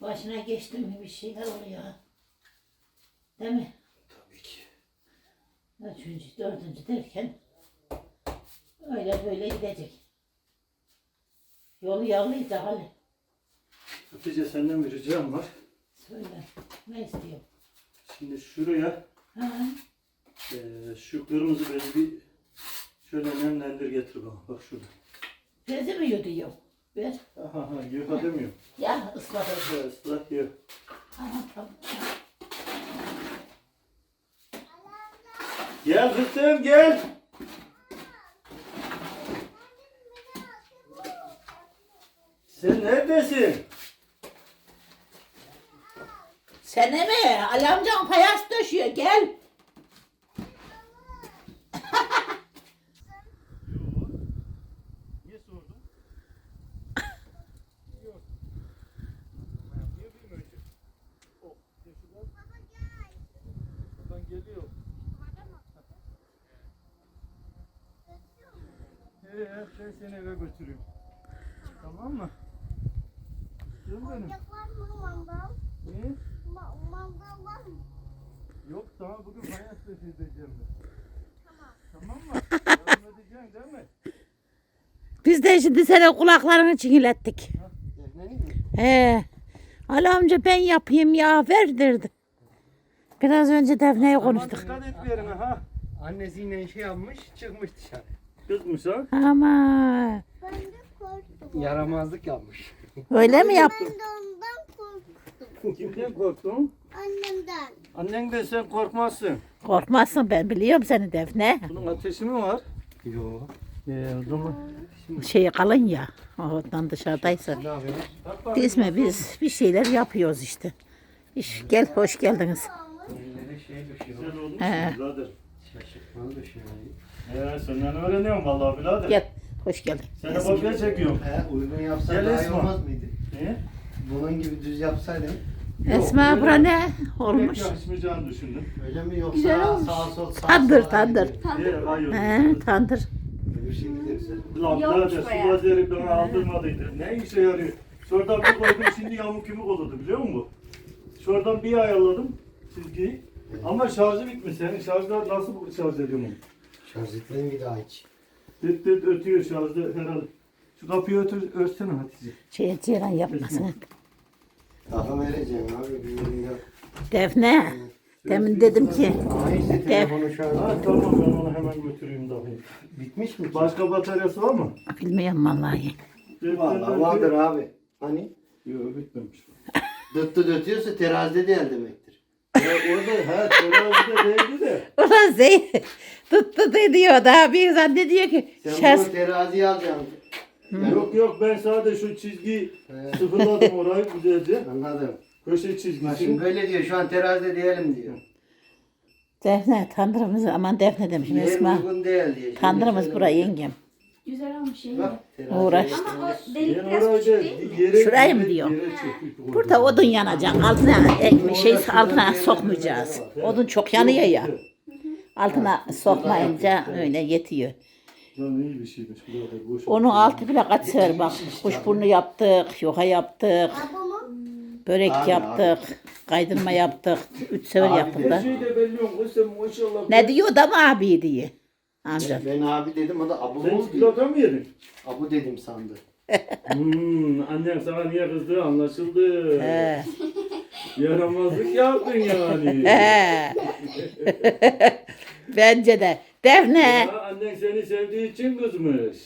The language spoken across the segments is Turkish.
Başına geçtim mi bir şeyler oluyor. Değil mi? Tabii ki. Üçüncü, dördüncü derken öyle böyle gidecek. Yolu yağlıydı hali. Hatice senden bir ricam var. Söyle. Ne istiyor? Şimdi şuraya Ha? eee, şu kırmızı bezi bir şöyle nemlendir getir bana. Bak şurada. Bezi mi yuduyor? Ver. Aha ha yıka demiyorum. Ya. Şöyle ıslak yık. Tamam tamam. Gel kızım gel. Sen neredesin? Sen mi? Ali amcan payas döşüyor. Gel. Niye sordun? Yok. Niye bilmiyorum. Oh, yaşılar. Buradan geliyor. Ee, ben seni eve götüreyim. Tamam mı? Canım benim. Var mı mangal? Ne? Ma- mangal var mı? Yok daha bugün fayans döşeyeceğim ben. Tamam mı? Yardım edeceksin değil mi? Biz de şimdi senin kulaklarını çingilettik. He. Ali amca ben yapayım ya verdirdi. Biraz önce Defne'ye konuştuk. Dikkat et bir yerine ha. Annesiyle şey yapmış çıkmış dışarı. Kızmış ha. Ama Ben de korktum. Yaramazlık yapmış. öyle mi yaptın? Ben de ondan korktum. Kimden korktun? Annemden. Annen de sen korkmazsın. Korkmazsın ben biliyorum seni Defne. Bunun ateşi mi var? Yo. Ee, o zaman. Şey kalın ya. Oradan dışarıdaysa. Ne yapıyorsun? Biz mi biz bir şeyler yapıyoruz işte. İş, gel hoş geldiniz. Elleri şey düşüyor. Sen olmuş He. birader. Şaşırtmalı düşüyor. Ee, senden öğreniyorum vallahi birader. Gel hoş geldin. Seni kopya çekiyorum. He uygun yapsan Gel daha iyi Esma. olmaz mıydı? Niye? Bunun gibi düz yapsaydın. Esma öyle- bura ne Pek olmuş? yakışmayacağını düşündüm. Öyle mi yoksa Güzel olmuş. sağ sol sağ Tandır, sol tandır. aynı Diğer hayır. He, tandır. Öbür şekilde güzel. Lan birader su vaziyeri bana aldırmadıydı. Ne işe yarıyor? Şuradan bir koydum şimdi yamuk yumuk olurdu biliyor musun? Şuradan bir ayarladım çizgiyi. Ama şarjı bitmiş. Senin şarjlar nasıl şarj ediyor bunu? Şarj etmeyin bir daha hiç. Dıt dıt ötüyor şarjda herhalde. Şu kapıyı ötür, örtsene Hatice. Şey Ceylan yapmasın. Daha vereceğim abi bir yorum yap. Defne. Demin dedim ki Ama işte telefonu şu Ha an tamam ben onu hemen götüreyim dahi. bitmiş mi? Başka bataryası var mı? bilmiyorum vallahi. Dıt dıt Vallahi ötüyor. vardır abi. Hani Yok bitmemiş. dıttı dötüyorsa terazide değil demektir. Ya orada ha terazide değildi de. Ulan Zeyn tuttu diyor da bir zannediyor diyor ki Sen şers bunu teraziye alacaksın. Yok yok ben sadece şu çizgiyi He. sıfırladım orayı güzelce. Anladım. Köşe Ha şimdi çizgisi. böyle diyor şu an terazide diyelim diyor. Defne tandırımız aman Defne demişim Yer Esma. uygun değil diye. Şimdi Tandırımız buraya yengem. Güzel olmuş şey. Bak, teraziye Uğraş. getirince- Ama o delik biraz orayı küçük da değil mi? yere, Şurayı mı diyor? yere çektik. Burada odun yanacak. Altına ekmek şey altına sokmayacağız. Odun çok yanıyor ya. Altına sokmayınca öyle yetiyor. Lan iyi bir şeymiş. birader, boş ver. Onun altı bile kaç sever bak. Kuşburnu yaptık, yoha yaptık, börek Abi, yaptık, kaydırma yaptık. Üç sefer Abi, yaptık da. şeyi de belli yok. Sen maşallah. Ne diyor da mı abi diye. Amca. Ben abi dedim o da abu Sen oldu. çikolata mı yedin? Abu dedim sandı. Hmm, annem sana niye kızdı anlaşıldı. He. Yaramazlık yaptın yani. He. Bence de. Defne Ya, annen seni sevdiği için kızmış.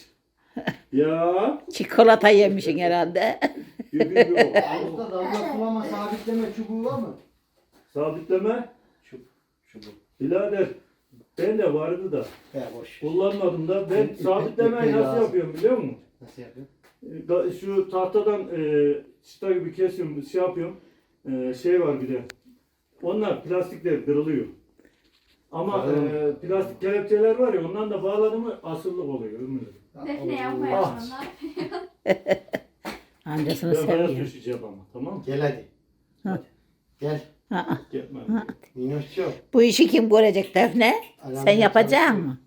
Ya. çikolata yemişsin herhalde. Yok yok. Ağızda damla sulama sabitleme çubuğu var mı? Sabitleme. Çub çubuk. Birader. Ben de vardı da. He boş. Kullanmadım da. Ben sabitlemeyi nasıl lazım. yapıyorum biliyor musun? Nasıl yapıyor? E, da- Şu tahtadan e, çıta gibi kesiyorum, şey yapıyorum. E, şey var bir de. Onlar plastikler kırılıyor. Ama e, plastik kelepçeler var ya ondan da bağladı mı asırlık oluyor ömürlük. Defne yapma Ah. yapma. Amcasını Ben beyaz seviyor. düşeceğim ama tamam mı? Gel hadi. Ha. Gel. Aa, Gitmem. Minnoşçu. Bu işi kim görecek Defne? Sen yapacaksın mı?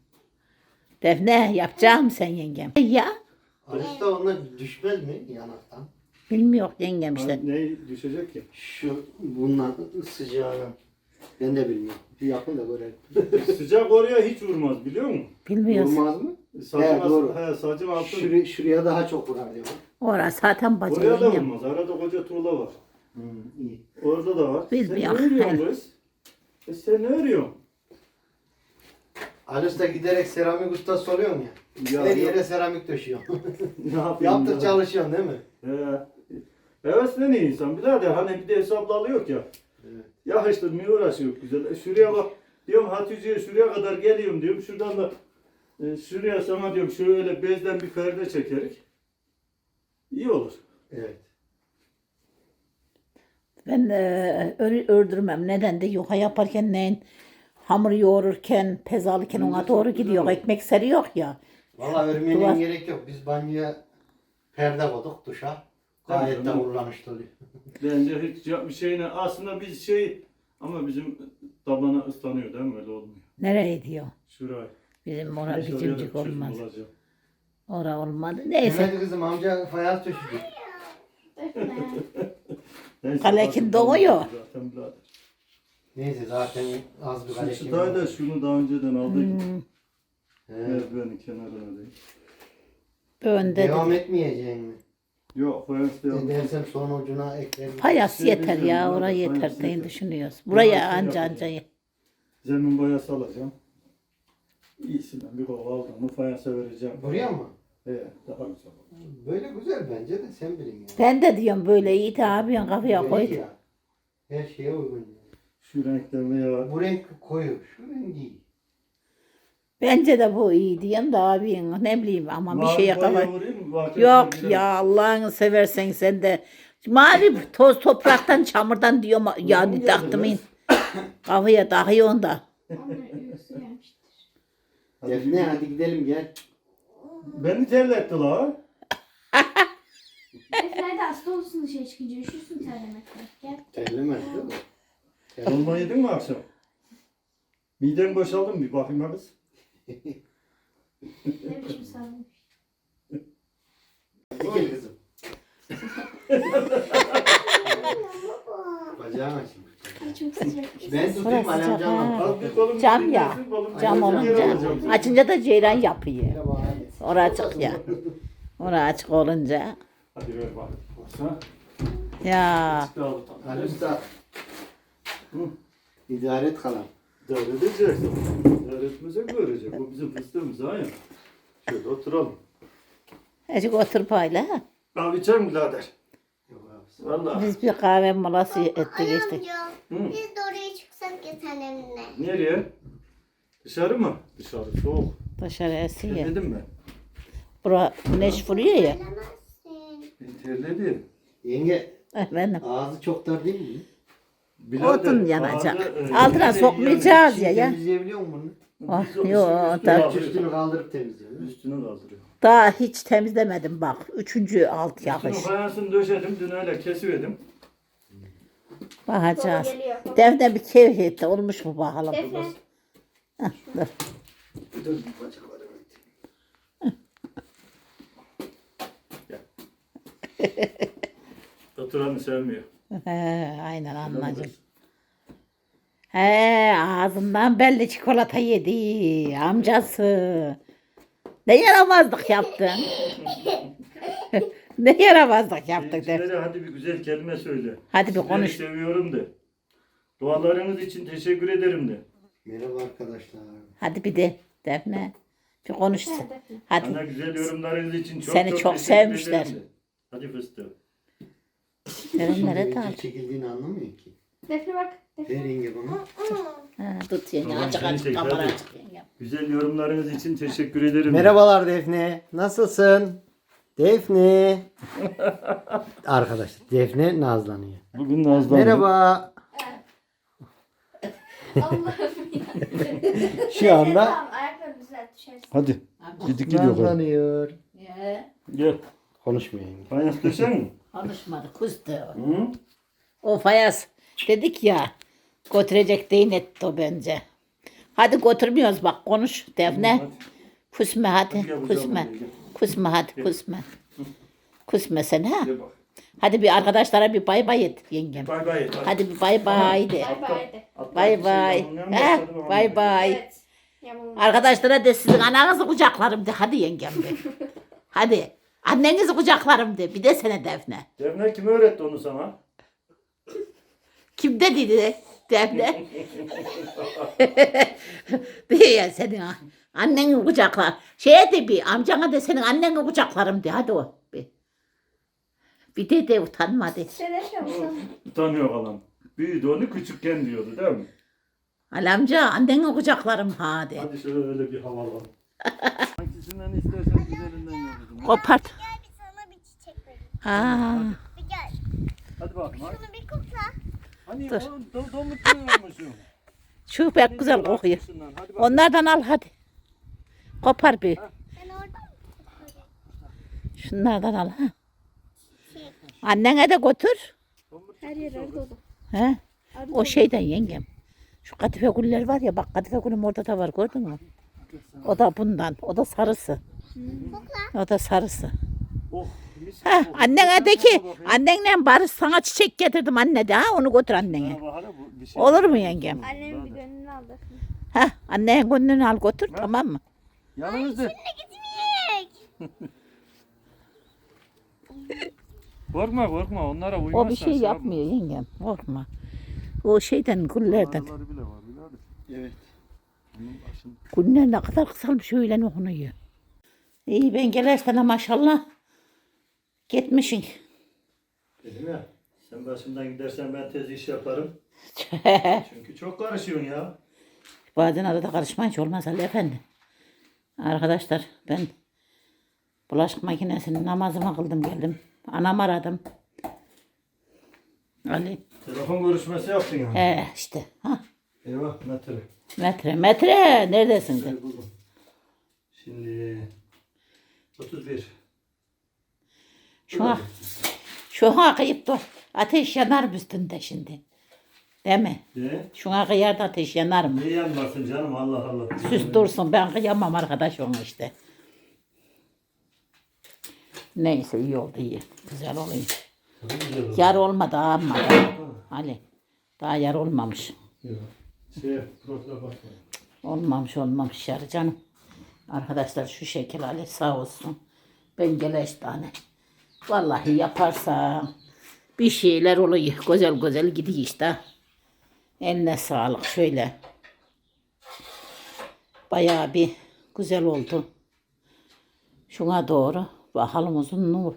Defne yapacak mısın sen yengem? Ya Arista onlar düşmez mi yanaktan? Bilmiyor yengem işte. Ne düşecek ki? Şu bundan sıcağına. Ben de bilmiyorum. Bir yapın da görelim. Sıcak oraya hiç vurmaz biliyor musun? Bilmiyoruz. Olmaz mı? Sacın, Evet, as- doğru. he, sacın altı. Şuraya, şuraya daha çok vurar diyor. Orası zaten Oraya da yengem. vurmaz. Arada koca tuğla var. Hmm, iyi. Orada da var. Biz sen bir ne yak- örüyorsun he. kız? E sen ne örüyorsun? Ali Usta giderek seramik ustası oluyorsun ya. Ya, Her yere seramik döşüyor. Ne yapayım? Yaptık ya? çalışıyorsun değil mi? He. Evet ne insan birader hani bir de hesapla alıyor ya. Evet. Ya işte niye uğraşıyor güzel. E şuraya bak diyorum Hatice'ye şuraya kadar geliyorum diyorum. Şuradan da e, şuraya sana diyorum şöyle bezden bir perde çekerik. İyi olur. Evet. Ben e, ör- ördürmem. Neden de yuha yaparken neyin hamur yoğururken, pez alırken ona doğru gidiyor. Ekmek seriyor ya. Valla örmeye Duvar- gerek yok. Biz banyoya perde koyduk duşa. Gayet de oluyor. Bence hiç ya- bir şeyine aslında biz şey ama bizim tabana ıslanıyor değil mi? Öyle olmuyor. Nereye diyor? Şuraya. Bizim ora Neyse, oraya da bicimcik çözüm olmaz. bulacağım. Ora olmadı. Neyse. Mehmet kızım amca fayans döşüdü. Neyse, Kalekin zaten- doğuyor. Zaten birader. Neyse zaten az bir Şu kalekim çıtayı da şunu daha önceden aldık. Hmm, He. Merdivenin kenarına değil. önde Devam de. etmeyeceksin mi? Yok fayans ucuna eklerim. Payas Şey yeter ya. orada Oraya yeter diye yeter. düşünüyoruz. Buraya anca anca. Zemin boyası alacağım. İyisinden bir kova aldım mı fayansa vereceğim. Buraya mı? Evet daha güzel olur. Böyle güzel bence de sen bilin ya. Ben de diyorum böyle iyi de abi kafaya Böyle koy. ya. Her şeye uygun. Şu renklerine ya. Bu renk koyu. Şu renk iyi. Bence de bu iyi diyorum da abi ne bileyim ama bir şeye kafa. Yok ya Allah'ını seversen sen de. Mavi toz topraktan çamurdan diyorum yani geldi taktımın. Kafaya takıyor onda. Hadi Defne hadi gidelim gel. Beni terletti la. Efendim hasta olursun dışarı çıkınca üşürsün terlemekten. Gel. Terlemez değil mi? Dolma yedin mi akşam? Miden boşaldı mı? Bir bakayım ha kız. Ne biçim sarılmış. Gel kızım. Ay çok sıcakmış. Ben tutayım Burası alem sıcak, camla. ha. Al bir kolum Cam ya. gelsin, kolum Cam olunca. Açınca da ceyran yapıyor. Orası açık ya. Orası açık olunca. Hadi ver bak. Ya İşte aldı Usta. Hı. İdare et kalan. İdare edecek. İdare etmesek görecek. O bizim fıstığımız ha ya. Şöyle oturalım. Azıcık otur payla. ha. Kahve içer mi birader? Yok abi. Valla. Biz bir kahve molası ettik geçtik. amca, Hı. biz de oraya çıksak ya seninle. Nereye? Dışarı mı? Dışarı soğuk. Dışarı esiyor. Terledim ben. Bura güneş vuruyor ya. Bilemezsin. Ben terledim. Yenge Efendim. ağzı çok dar değil mi? Birader, Odun yanacak. ağzı, e, Altına sokmayacağız ya ya. temizleyebiliyor musun Oh, Biz o- yo, üstünü bunu? kaldırıyor. Üstünü kaldırıp temizliyor. Üstünü kaldırıyor. Daha hiç temizlemedim bak. Üçüncü alt Üstünü yapış. fayansını döşedim. Dün öyle kesiverdim. Bakacağız. Geliyor. Defne bir keyif etti. Olmuş mu bakalım. Defne. Dur. Dur bacakları Oturanı sevmiyor. Aynen anladım. He, ağzından belli çikolata yedi. Amcası. Ne yaramazlık yaptın? ne yaramazlık yaptık de. Hadi bir güzel kelime söyle. Hadi bir Sizleri konuş. seviyorum de. Dualarınız için teşekkür ederim de. Merhaba arkadaşlar. Hadi bir de Defne. Bir konuş. Defne, Defne. Hadi. Bana güzel yorumlarınız için çok Seni çok, çok teşekkür sevmişler. ederim de. Hadi fıstığım. Şimdi tak. video çekildiğini anlamıyor ki. Defne bak. Defne. Ver yenge bana. Ha, tut yenge. Tamam, Açık seni açık kamera hadi. açık yenge. Güzel yorumlarınız için teşekkür ederim. Merhabalar Defne. Nasılsın? Defne. Arkadaşlar Defne nazlanıyor. Bugün Nazlı Merhaba. Allah'ım ya. Şu anda Tamam ayaklarını düzelt düşersin. Hadi. Gidik nazlanıyor. Ye, Gel. Konuşmuyor yenge. Fayans döşen mi? Konuşmadı. Kustu. Hı? O fayas dedik ya götürecek değil etti o bence. Hadi götürmüyoruz bak konuş Defne. Hadi. Kusma hadi Gel kusma. gel. Kusma hadi kusma. Kusma sen ha. Gel bak. Hadi bir arkadaşlara bir bay bay et yengem. Bay bay. Hadi bir bay bay de. Bay bay de. Bay bay. He, bay bay. Evet. Yamulma. Arkadaşlara de sizin ananızı kucaklarım de. Hadi yengem de. Hadi. Annenizi kucaklarım de. Bir de sene Defne. Defne kim öğretti onu sana? Kim dedi de Defne? diye ya senin a- anneni kucaklar. Şeye de bir amcana de senin anneni kucaklarım de. Hadi o. Bir, bir de de utanma de. Sedef yapsana. Utanıyor kalan. Büyüdü onu küçükken diyordu değil mi? Ali amca anneni kucaklarım ha de. Hadi şöyle bir havalan. Hangisinden istersen güzelinden. Kopart. Gel bir sana bir çiçek vereyim. Ha. Bir gel. Hadi bakalım. Hadi. Şunu bir kokla. Hani Dur. o do, domuz koyuyormuşum. Şu pek güzel kokuyor. Şundan, Hadi bakalım. Onlardan al hadi. Kopar bir. Ben oradan mı? Şunlardan al ha. Annene de götür. Her yer dolu. He? Arı O dolu. şeyden yengem. Şu kadife güller var ya bak kadife gülüm orada da var gördün mü? O da bundan. O da sarısı. Kokla. O da sarısı. Oh, Ha, annene de ki annenle barış sana çiçek getirdim anne de ha onu götür annene. Şey. Olur mu yengem? Annemin bir gönlünü aldı. Ha annenin gönlünü al götür tamam mı? Yanınızda. Ne gitmeyek. Korkma korkma onlara uymazsan. O bir şey yapmıyor yengem korkma. O şeyden güllerden. Evet. Günler ne kadar kısalmış öyle okunuyor. İyi ben gelersene maşallah. Gitmişsin. Dedim ya. Sen başımdan gidersen ben tez iş yaparım. Çünkü çok karışıyorsun ya. Bazen arada karışma hiç olmaz Ali Efendi. Arkadaşlar ben bulaşık makinesinin namazımı kıldım geldim. Anam aradım. Ali. Telefon görüşmesi yaptın yani. He işte. Ha. Eyvah metre. Metre metre neredesin? Şöyle buldum. Şimdi 31. Şu an şu an kıyıp dur. Ateş yanar üstünde şimdi. Değil mi? Ne? Şuna kıyar da ateş yanar mı? Niye yanmasın canım Allah Allah. Süs dursun ben kıyamam arkadaş onu işte. Neyse iyi oldu iyi. Güzel oluyor. Yar olmadı ama. Ali. Daha yar olmamış. Yok. Şey, profile bakma. Olmamış olmamış yar canım. Arkadaşlar şu şekil Ali sağ olsun. Ben geleş tane. Vallahi yaparsa bir şeyler oluyor. Güzel güzel gidiyor işte. Eline sağlık şöyle. Bayağı bir güzel oldu. Şuna doğru. Bakalım uzunluğu.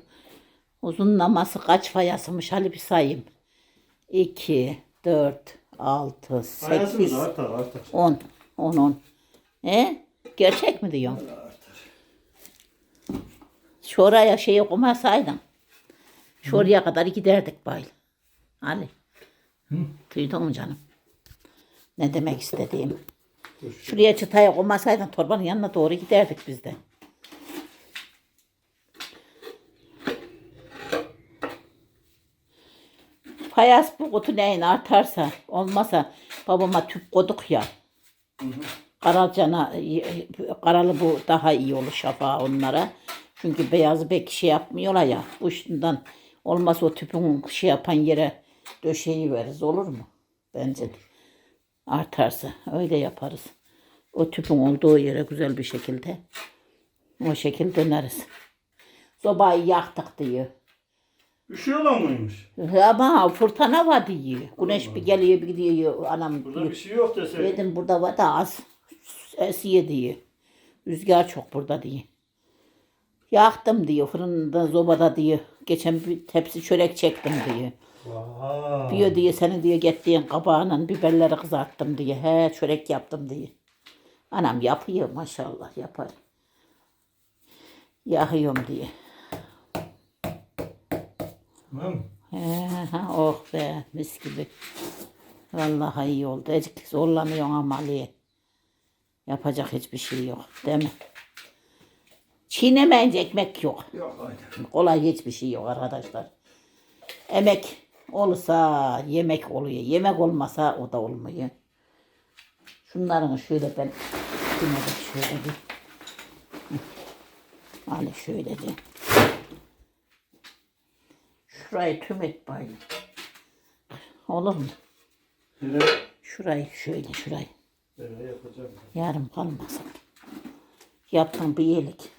Uzunlaması kaç fayasıymış hadi bir sayayım. 2, 4, 6, Ayasını 8, da artar artar. 10. 10 10. E? Gerçek mi diyorsun? Şuraya şey okumasaydın. Şuraya kadar giderdik bay. Ali. Duydun mu canım? Ne demek istediğim? Şuraya çıtaya koymasaydın torbanın yanına doğru giderdik biz de. Fayas bu kutu neyin artarsa olmasa babama tüp koyduk ya. Karalcana, karalı bu daha iyi olur şafağı onlara. Çünkü beyazı pek şey yapmıyorlar ya. Bu şundan olmazsa o tüpün şey yapan yere döşeyi veririz olur mu? Bence de. Artarsa öyle yaparız. O tüpün olduğu yere güzel bir şekilde o şekilde döneriz. Sobayı yaktık diyor. Üşüyorlar mıymış? Ama fırtına var diyor. Güneş bir geliyor bir gidiyor. Anam Burada diyor. bir şey yok deseydin. Dedim burada var da az esiye diyor. Rüzgar çok burada diyor. Yaktım diyor fırında zobada diyor. Geçen bir tepsi çörek çektim diyor. Vay. Diyor senin diyor gettiğin kabağının biberleri kızarttım diyor. He çörek yaptım diyor. Anam yapıyor maşallah yapar. Yakıyorum diye. Tamam. He, ha, oh be mis gibi. Vallahi iyi oldu. Ecik zorlanıyorsun ama Ali. Yapacak hiçbir şey yok. Değil mi? Çiğnemeyince ekmek yok. Yok aynen. Kolay hiçbir şey yok arkadaşlar. Emek olursa yemek oluyor. Yemek olmasa o da olmuyor. Şunların şöyle ben de şöyle bir hani şöyle bir Şurayı tüm et bayım. Olur mu? Nere? Şurayı şöyle şurayı. Nere yapacağım? Yarım kalmasın. Yaptım bir iyilik.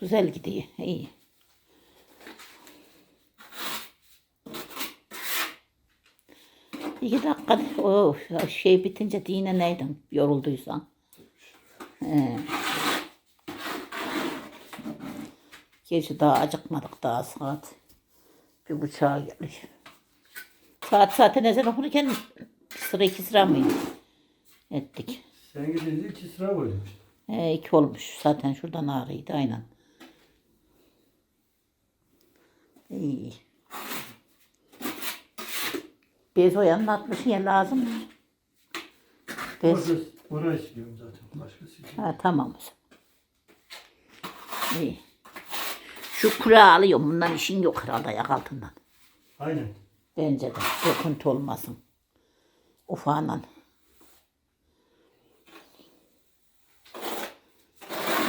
Güzel gidiyor. iyi. İki dakika o şey bitince yine neydin yorulduysan. He. Gerçi daha acıkmadık daha saat. Bir buçuğa geliyor. Saat zaten ezan okunurken sıra iki sıra mıydı? Ettik. Sen gidince iki sıra koymuş. He, iki olmuş. Zaten şuradan ağrıydı aynen. İyi. Bez o yanına atmışsın ya lazım mı? Bez. Orası, oraya istiyorum zaten. Başkası için. Ha tamam. İyi. Şu kura alıyorum. Bundan işin yok herhalde ayak altından. Aynen. Bence de. Dokuntu olmasın. Ufağından.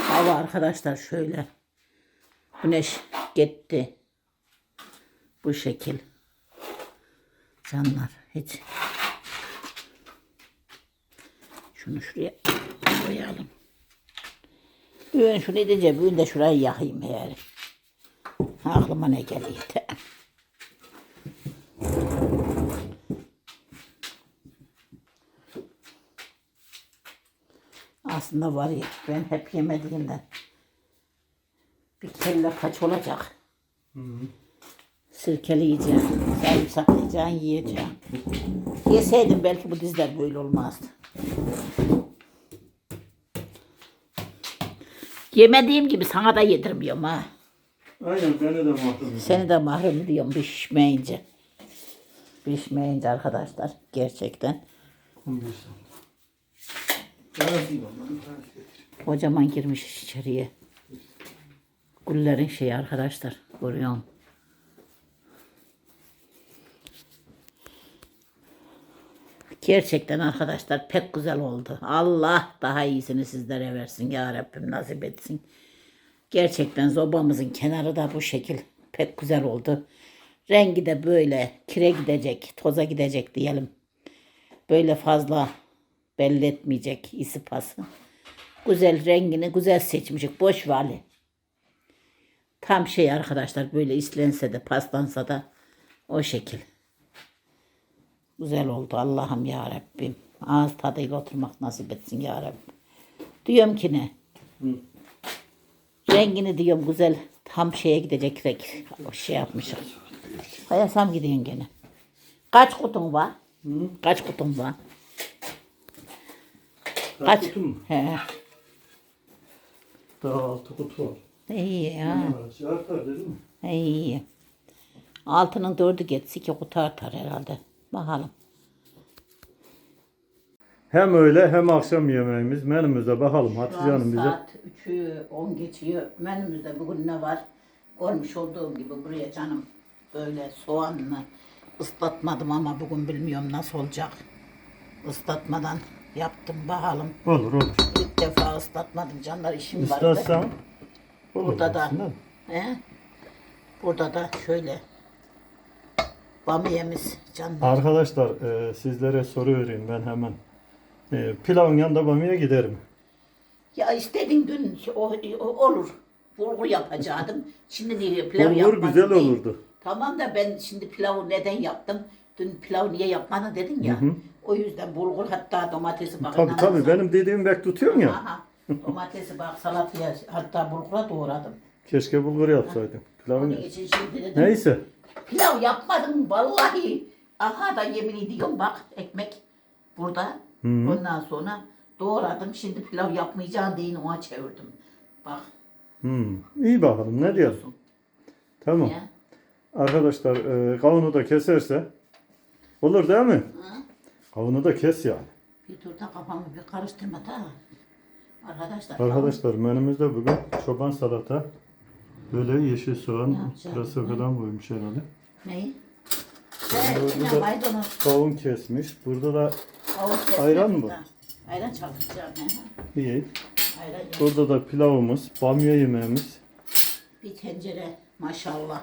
Hava arkadaşlar şöyle. Güneş gitti. Bu şekil. Canlar hiç. Şunu şuraya koyalım. Bugün şunu edince bugün de şurayı yakayım yani. Aklıma ne geliyor de. Aslında var ya ben hep yemediğimden bir kelle kaç olacak. Sirkeli yiyeceğim. Sarımsaklayacaksın yiyeceğim. Yeseydim belki bu dizler böyle olmazdı. Yemediğim gibi sana da yedirmiyorum ha. Aynen beni de mahrum. Seni de mahrum ediyorum pişmeyince. Pişmeyince arkadaşlar gerçekten. 15 santim. Yarasın ondan. Kocaman girmiş içeriye. Güllerin şeyi arkadaşlar. Görüyor musun? Gerçekten arkadaşlar pek güzel oldu. Allah daha iyisini sizlere versin ya Rabbim nasip etsin. Gerçekten zobamızın kenarı da bu şekil pek güzel oldu. Rengi de böyle kire gidecek, toza gidecek diyelim. Böyle fazla belli etmeyecek isi pası. Güzel rengini güzel seçmişik. Boş vali. Tam şey arkadaşlar böyle islense de paslansa da o şekil. Güzel oldu Allah'ım ya Rabbim. Ağız tadıyla oturmak nasip etsin ya Rabbim. Diyorum ki ne? Rengini diyorum güzel tam şeye gidecek renk. O şey yapmışım. Hayasam gidiyorsun gene. Kaç kutun var? Kaç kutun var? Kaç Kaç? kutu mu? He. Daha altı kutu var. İyi ya. Şey artar dedim mi? İyi. Altının dördü geçse iki kutu artar herhalde. Bakalım. Hem öğle hem akşam yemeğimiz menümüze bakalım Hatice Şu an Hanım bize. saat 3'ü 10 geçiyor. Menümüzde bugün ne var? Görmüş olduğum gibi buraya canım böyle soğanla ıslatmadım ama bugün bilmiyorum nasıl olacak. Islatmadan yaptım bakalım. Olur olur. İlk defa ıslatmadım canlar işim vardı. İstersen olur. Burada da he? Burada da şöyle bamyemiz canlar. Arkadaşlar e, sizlere soru vereyim ben hemen. E, pilavın yanında bamya giderim. Ya istedin dün o, o- olur. Bulgur yapacaktım. Şimdi niye pilav Bulgur yapmadın güzel değil. olurdu. Tamam da ben şimdi pilavı neden yaptım? Dün pilav niye yapmadın dedin ya. O yüzden bulgur hatta domatesi bak. Tabii tabii benim dediğim bek tutuyorsun ya. Aha, domatesi bak salataya hatta bulgura doğradım. Keşke bulgur yapsaydım. Pilavın... Onun için şimdi dedim. Neyse. Pilav yapmadım vallahi. Aha da yemin ediyorum bak ekmek burada. Ondan sonra doğradım. Şimdi pilav yapmayacağım deyin ona çevirdim. Bak Hmm. İyi bakalım ne diyorsun? Tamam. ya. Arkadaşlar e, kavunu da keserse olur değil mi? Kavunu da kes yani. Bir dur da kafamı bir karıştırma da. Arkadaşlar. Arkadaşlar menümüzde bugün çoban salata, böyle yeşil soğan, yapacağım? biraz sokadan koymuş herhalde. Neyi? Burada Evet, yine da- maydanoz. Kavun kesmiş. Burada da Kavun kesmedim Ayran mı da. Ayran çalacağım. he. iyi. Ayran yok. Burada da pilavımız, bamya yemeğimiz. Bir tencere Maşallah.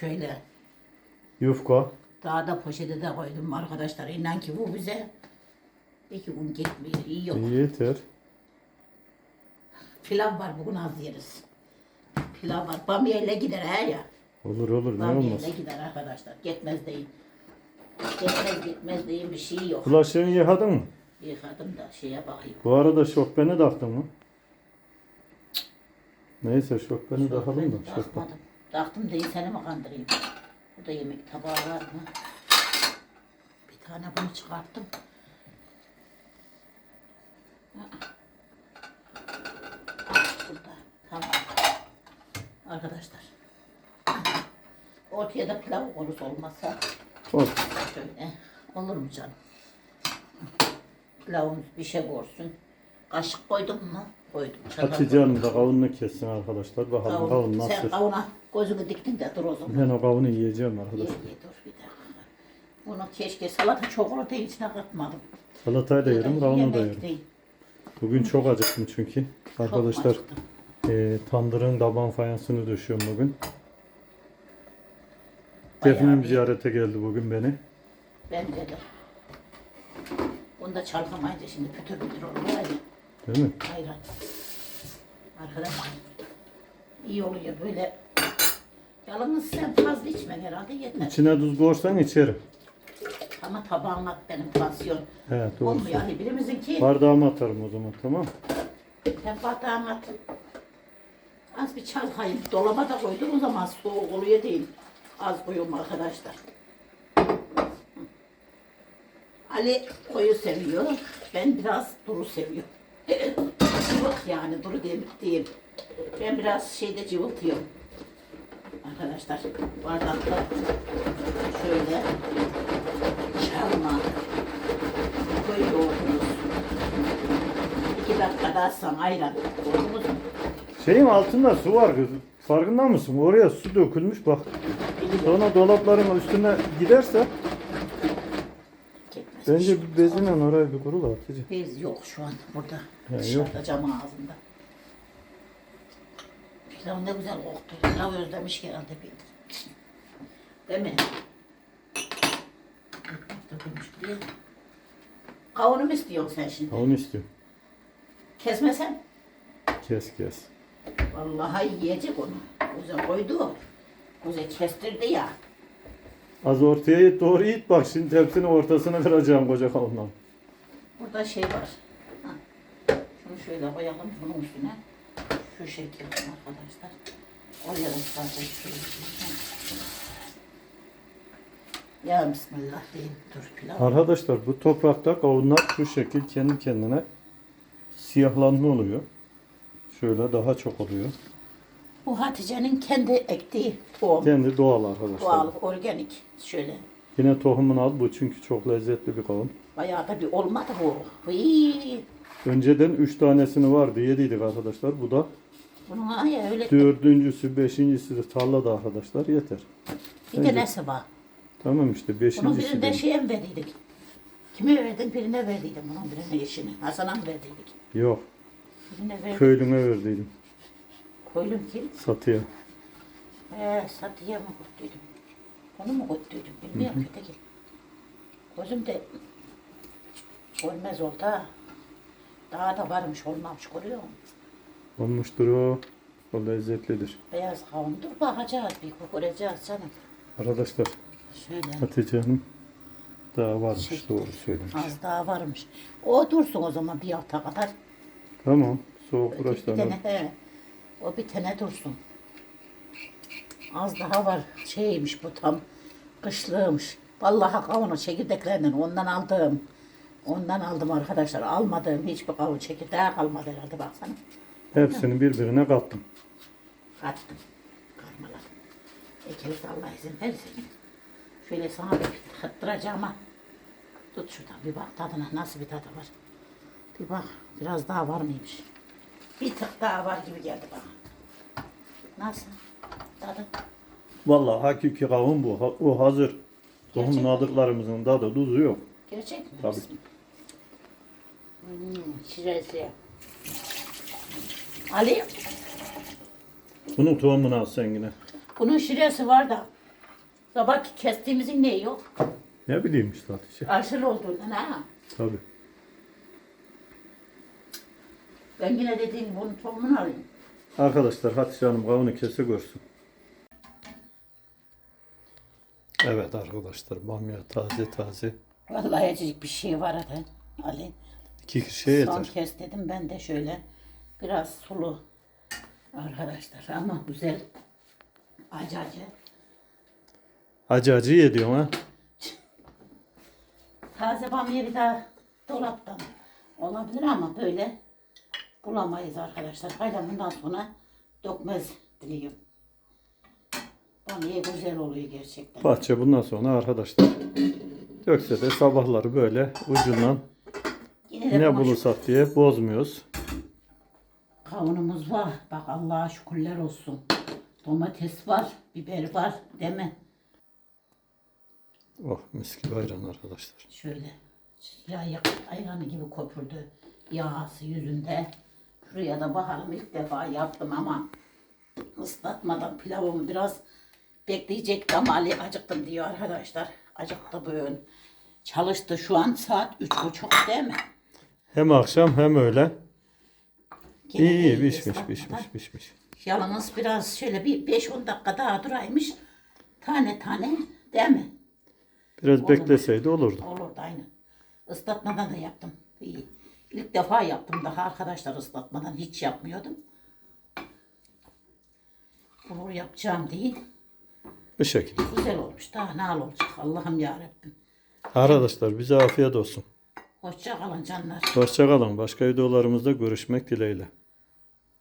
Şöyle Yufka. Daha da poşete de koydum arkadaşlar. İnan ki bu bize iki gün gitmiyor. İyi yok. Yeter. Pilav var bugün az yeriz. Pilav var. Bamya ile gider he ya. Olur olur ne olmaz. ile gider arkadaşlar. Gitmez değil. Gitmez gitmez değil bir şey yok. Bulaşığını yıkadın mı? Yıkadım da şeye bakayım. Bu arada şokbeni taktın mı? Neyse şokbeni takalım da. Ben Şokben. takmadım. Taktım değil seni mi kandırayım? Burada yemek tabağı var mı? Bir tane bunu çıkarttım. Burada. Tamam. Arkadaşlar. Ortaya da pilav konusu olmazsa Ol. şöyle. Olur mu canım? Pilavımız bir şey korsun. Kaşık koydum mu? Koydum. Çatal Hanım da kavununu kessin arkadaşlar. Bakalım kavun Kavun. nasıl. Sen kavuna gözünü diktin de dur o zaman. Ben o kavunu yiyeceğim Ye, arkadaşlar. ye, dur bir dakika. Bunu keşke salata çikolata içine katmadım. Salatayı da yerim, kavunu da yerim. değil. Bugün çok acıktım çünkü. Çok Arkadaşlar acıktım. e, tandırın taban fayansını döşüyorum bugün. Definim ziyarete geldi bugün beni. Bence de. Bunu da çalkamayınca şimdi pütür pütür oluyor ya. Değil mi? Hayran. Arkadaşlar. iyi oluyor böyle. Yalnız sen fazla içme herhalde yeter. İçine tuz koyarsan içerim. Ama tabağına at benim pansiyon. He doğru. Olmuyor hani birimizinki. Bardağıma atarım o zaman tamam. Sen bardağına at. Az bir çalkayım. Dolaba da koydum o zaman soğuk oluyor değil. Az koyuyorum arkadaşlar. Ali koyu seviyor. Ben biraz duru seviyorum. Cıvık yani duru değil, değil. Ben biraz şeyde cıvıltıyorum. Arkadaşlar bardakta şöyle çalma koyu yoğurdunuz. İki dakika daha sonra ayran mu? Şeyin altında su var kız. Farkında mısın? Oraya su dökülmüş bak. Sonra dolapların üstüne giderse Bence bir bezine oraya bir kurul Hatice. Bez yok şu an burada. He, Dışarıda camın ağzında. Pilav ne güzel koktu. Pilav özlemiş herhalde bir. Değil mi? Kavunu mu istiyorsun sen şimdi? Onu istiyorum. Kesmesen? Kes kes. Vallahi yiyecek onu. Güzel koydu. Güzel kestirdi ya. Az ortaya it, doğru it bak şimdi tepsinin ortasına kıracağım koca kavundan. Burada şey var. Ha. Şunu şöyle koyalım bunun üstüne. Şu şekilde arkadaşlar. Oraya da zaten şöyle. Ha. Ya Bismillah diyeyim. Dur pilav. Arkadaşlar bu toprakta kavunlar şu şekil kendi kendine siyahlanma oluyor. Şöyle daha çok oluyor. Bu Hatice'nin kendi ektiği tohum. Kendi doğal arkadaşlar. Doğal, organik. Şöyle. Yine tohumunu al bu çünkü çok lezzetli bir kavun. Bayağı da bir olmadı bu. Hıy. Önceden 3 tanesini vardı yediydik arkadaşlar. Bu da Bunun ya öyle dördüncüsü, beşincisi de tarlada arkadaşlar yeter. bir tanesi var. Tamam işte Bunun beşincisi birinde de. şeye mi verdiydik? Kime verdin? Birine verdiydim bunun birine eşini. Hasan'a mı verdiydik? Yok Birine verdik. köylüne verdiydim Koydum ki. satıya. Ee, satıya mı koyduydum? Onu mu koyduydum? Bilmiyorum ki değil. Gözüm de olmaz oldu ha. Daha da varmış olmamış görüyor musun? Olmuştur o. O lezzetlidir. Beyaz kavundur bakacağız bir göreceğiz canım. Arkadaşlar Şöyle Hatice Hanım daha varmış Şey- doğru söylemiş. az daha varmış. O dursun o zaman bir hafta kadar. Tamam soğuk Bir uğraşlarına. tane, he. O bir tane dursun. Az daha var. Şeymiş bu tam kışlığımış. Vallahi kavunu çekirdeklerinden ondan aldım. Ondan aldım arkadaşlar. Almadığım hiçbir kavun çekirdeği kalmadı herhalde baksana. Hepsini birbirine kattım. Kattım. Karmaladım. İkimiz Allah izin verirse. Şöyle sana bir kıttıracağım ha. Tut şuradan bir bak tadına nasıl bir tadı var. Bir bak biraz daha var mıymış. Bir tık daha var gibi geldi bana. Nasıl? Tadı. Vallahi hakiki kavun bu. Ha- O hazır. Gerçek. Tohumladıklarımızın tadı tuzu yok. Gerçek mi? Tabii. Hmm, şiresi. Ali Bunun tohumunu al sen yine. Bunun şiresi var da. Sabah kestiğimizin neyi yok? Ne bileyim işte Hatice. Aşırı olduğundan ha. Tabii. Ben yine dediğim bunun tohumunu alayım. Arkadaşlar Hatice Hanım kavunu kese görsün. Evet arkadaşlar bamya taze taze. Vallahi acıcık bir şey var hadi. Ali. İki kişiye Son yeter. kez dedim ben de şöyle biraz sulu arkadaşlar ama güzel acı acı. Acı acı ye diyorsun ha. Taze bamya bir daha dolaptan olabilir ama böyle bulamayız arkadaşlar. Hayla bundan sonra dökmez diliyorum. Bamya güzel oluyor gerçekten. Bahçe bundan sonra arkadaşlar. Dökse de sabahları böyle ucundan Yine ne bulursak diye bozmuyoruz. Kavunumuz var. Bak Allah'a şükürler olsun. Domates var, biber var değil mi? Oh mis gibi ayran arkadaşlar. Şöyle yağ ayranı gibi köpürdü. Yağsı yüzünde. Şuraya da bakalım ilk defa yaptım ama ıslatmadan pilavımı biraz bekleyecekti ama Ali acıktım diyor arkadaşlar. Acıktı bugün. Çalıştı şu an saat üç buçuk değil mi? Hem akşam hem öğle. Gene İyi iyi pişmiş pişmiş pişmiş. Yalnız biraz şöyle bir 5-10 dakika daha duraymış. Tane tane değil mi? Biraz bekleseydi olurdu. Olurdu aynen. Islatmadan da yaptım. İyi. İlk defa yaptım daha arkadaşlar ıslatmadan hiç yapmıyordum. Bunu yapacağım değil. Bu şekilde. Güzel olmuş. Daha ne hal olacak Allah'ım yarabbim. Arkadaşlar bize afiyet olsun. Hoşça kalın canlar. Hoşçakalın. Başka videolarımızda görüşmek dileğiyle.